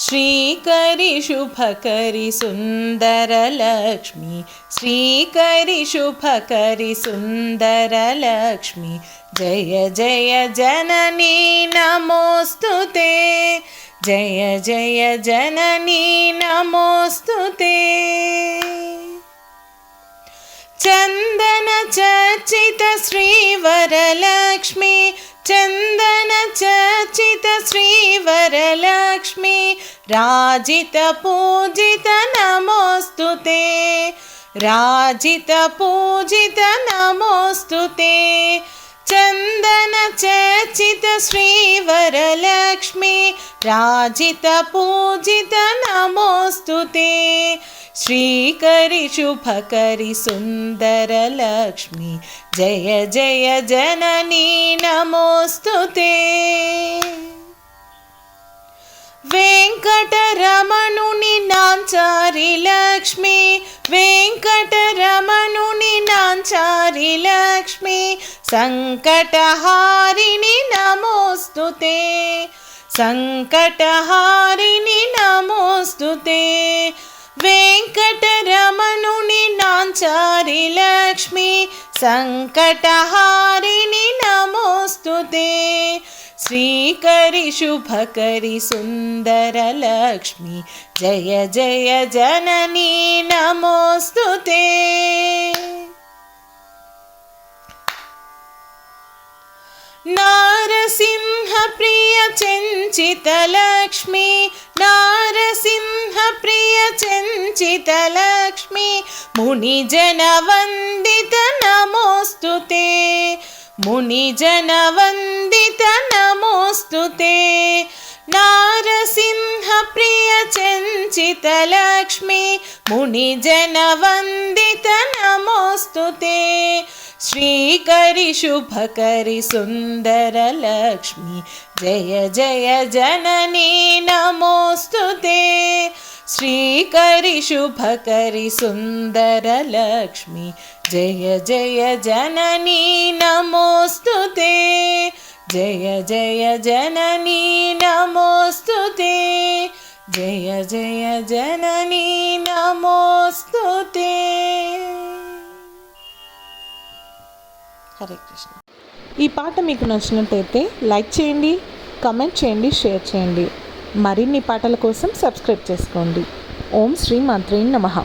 श्रीकरि शुभकरि सुन्दरलक्ष्मी। श्रीकरि शुभकरि सुन्दरलक्ष्मी। जय जय जननी नमोऽस्तु ते। जय जय जननी नमोऽस्तु ते। चन्दनचर्चित श्रीवरलक्ष्मी। चन्दनचर्चित श्रीवरलक्ष्मी राजितपूजित नमोऽस्तु ते। राजितपूजित नमोऽस्तु ते। चन्दनचर्चित श्रीवरलक्ष्मी राजितपूजित नमोऽस्तु ते। श्रीकरि शुभकरि सुन्दरलक्ष्मी जय जय जननी नमोऽस्तु ते వెంకటరమణుని నాంచారి లక్ష్మి వెంకటరమణుని నాంచారి లక్ష్మి సంకటహారిణి నమోస్తుతే సంకటహారిణి నమోస్తుతే వెంకటరమణుని నాంచారి లక్ష్మి సంకటహారిణి నమోస్తుతే श्रीकरि शुभकरि सुन्दरलक्ष्मी। जय जय जननी नमोऽस्तु ते। नारसिंहप्रिय चञ्चितलक्ष्मी मुनिजनवन्दित नमोऽस्तु ते। मुनिजनवन्दित चञ्चितलक्ष्मी मुनिजनवन्दित नमोऽस्तु ते। श्रीकरि शुभकरि सुन्दरलक्ष्मी। जय जय जननी नमोऽस्तु ते। श्रीकरि शुभकरि सुन्दरलक्ष्मी। जय जय जननी नमोऽस्तु ते। जय जय जननी जय जय जननी नमोऽस्तु ते హరే కృష్ణ ఈ పాట మీకు నచ్చినట్టయితే లైక్ చేయండి కమెంట్ చేయండి షేర్ చేయండి మరిన్ని పాటల కోసం సబ్స్క్రైబ్ చేసుకోండి ఓం శ్రీ మాత్రే నమః